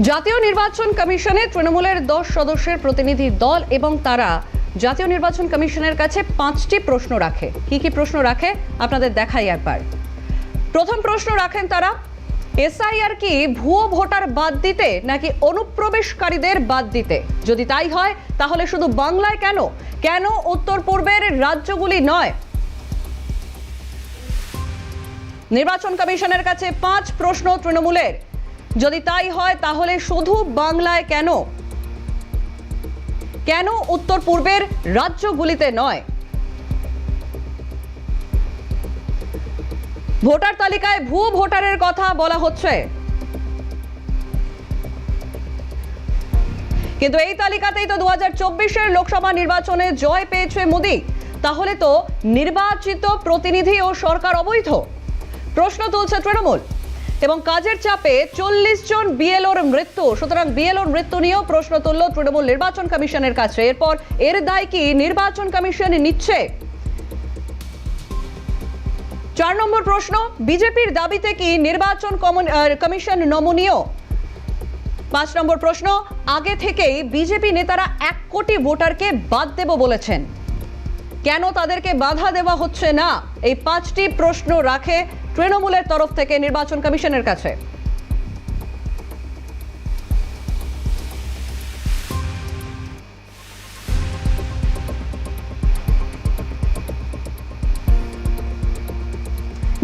জাতীয় নির্বাচন কমিশনে তৃণমূলের দশ সদস্যের প্রতিনিধি দল এবং তারা জাতীয় নির্বাচন কমিশনের কাছে পাঁচটি প্রশ্ন রাখে। কি কি প্রশ্ন রাখে? আপনাদের দেখাই একবার। প্রথম প্রশ্ন রাখেন তারা, এসআইআর কি ভুয়ো ভোটার বাদ দিতে নাকি অনুপ্রবেশকারীদের বাদ দিতে? যদি তাই হয়, তাহলে শুধু বাংলায় কেন? কেন উত্তর পূর্বের রাজ্যগুলি নয়? নির্বাচন কমিশনের কাছে পাঁচ প্রশ্ন তৃণমূলের। যদি তাই হয়, তাহলে শুধু বাংলায় কেন? কেন উত্তর পূর্বের রাজ্যগুলিতে নয়? ভোটার তালিকায় ভুয়ো ভোটারের কথা বলা হচ্ছে। কিন্তু এই তালিকাতেই তো দু হাজার লোকসভা নির্বাচনে জয় পেয়েছে মোদি। তাহলে তো নির্বাচিত প্রতিনিধি ও সরকার অবৈধ। প্রশ্ন তুলছে তৃণমূল। এবং কাজের চাপে চল্লিশ জন বিএলওর মৃত্যু। সুতরাং বিএলওর মৃত্যু নিয়েও প্রশ্ন তুলল তৃণমূল নির্বাচন কমিশনের কাছে। এরপর এর দায় কি? নির্বাচন কমিশন নিচ্ছে। চার নম্বর প্রশ্ন, বিজেপির দাবিতে কি নির্বাচন কমিশন নমনীয়? পাঁচ নম্বর প্রশ্ন, আগে থেকেই বিজেপি নেতারা এক কোটি ভোটারকে বাদ দেব বলেছেন। কেন তাদেরকে বাধা দেওয়া হচ্ছে না? এই পাঁচটি প্রশ্ন রাখে তৃণমূলের তরফ থেকে নির্বাচন কমিশনের কাছে।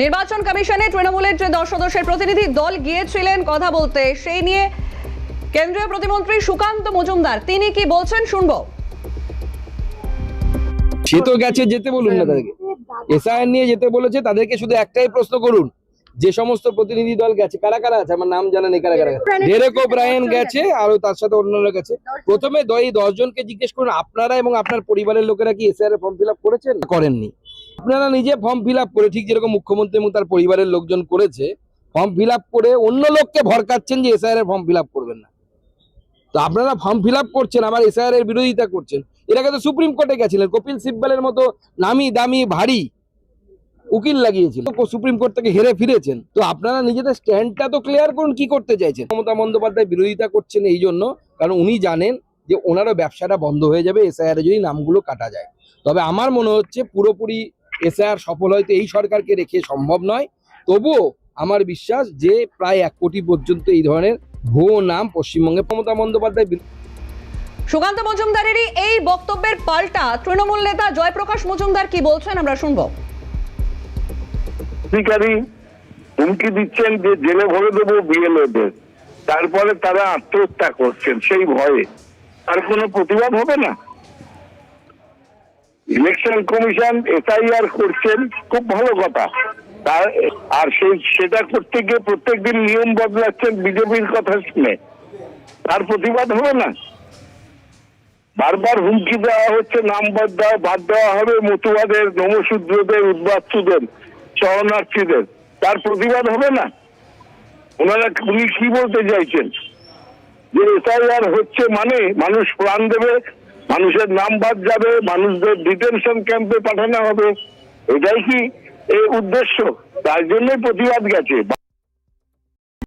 নির্বাচন কমিশনে তৃণমূলের যে দশ সদস্যের প্রতিনিধি দল গিয়েছিলেন কথা বলতে, সেই নিয়ে কেন্দ্রীয় প্রতিমন্ত্রী সুকান্ত মজুমদার, তিনি কি বলছেন শুনব। সে তো গেছে যেতে বলুন না তাদেরকে। এসআইআর নিয়ে যেতে বলেছে তাদেরকে শুধু একটাই প্রশ্ন করুন যে সমস্ত প্রতিনিধি দল গেছে কারা কারা আছে? আমার নাম জানা নেই কারা কারা ডেরেক ওব্রায়েন গেছে আর তার সাথে অন্যান্য গেছে। প্রথমে এই দশ জনকে জিজ্ঞেস করুন আপনারা এবং আপনার পরিবারের লোকেরা কি এসআইআর ফর্ম ফিল আপ করেছেন? করেননি। আপনারা নিজে ফর্ম ফিল আপ করে ঠিক যেরকম মুখ্যমন্ত্রী এবং তার পরিবারের লোকজন করেছে ফর্ম ফিল আপ করে অন্য লোককে ভরকাচ্ছেন যে এসআইআর এর ফর্ম ফিল আপ করবেন না। তো আপনারা ফর্ম ফিল আপ করছেন আবার এসআইআর এর বিরোধিতা করছেন। এর আগে তো সুপ্রিম কোর্টে গেছিলেন। কপিল সিব্বালের মতো নামি দামি, ভারী উকিল লাগিয়েছিল। সুপ্রিম কোর্ট থেকে হেরে ফিরেছেন। তো আপনারা নিজেদের স্ট্যান্ডটা তো ক্লিয়ার করুন, কি করতে চাইছেন? মমতা বন্দ্যোপাধ্যায় বিরোধিতা করছেন এই জন্য, কারণ উনি জানেন যে ওনারও ব্যবসাটা বন্ধ হয়ে যাবে, এসআইআর যদি নামগুলো কাটা যায়। তবে আমার মনে হচ্ছে পুরোপুরি এসআইআর সফল হয়তো এই সরকারকে রেখে সম্ভব নয়। তবুও আমার বিশ্বাস যে প্রায় এক কোটি পর্যন্ত এই ধরনের ভুয়ো নাম পশ্চিমবঙ্গে মমতা বন্দ্যোপাধ্যায় সুকান্ত মজুমদারেরই এই বক্তব্যের পাল্টা। তৃণমূল নেতা জয়প্রকাশ মজুমদার কি বলছেন আমরা শুনব। অধিকারী হুমকি দিচ্ছেন যে জেলে ভরে দেবো বিএলওদের। তারপরে তারা আত্মহত্যা করছেন সেই ভয়ে। আর কোনো প্রতিবাদ হবে না। ইলেকশন কমিশন এসআইআর করছেন, খুব ভালো কথা। তার আর সেই সেটা করতে গিয়ে প্রত্যেকদিন নিয়ম বদলাচ্ছেন বিজেপির কথা শুনে। তার প্রতিবাদ হবে না। বারবার হুমকি দেওয়া হচ্ছে নাম বাদ দেওয়া বাদ দেওয়া হবে, মতুয়াদের, নমশূদ্রদের, উদ্বাস্তুদের, শরণার্থীদের। তার প্রতিবাদ হবে না। ওনারা উনি কি বলতে চাইছেন? যে এসআইআর হচ্ছে মানে মানুষ প্রাণ দেবে, মানুষের নাম বাদ যাবে, মানুষদের ডিটেনশন ক্যাম্পে পাঠানো হবে। এটাই কি এই উদ্দেশ্য? তার জন্যই প্রতিবাদ গেছে।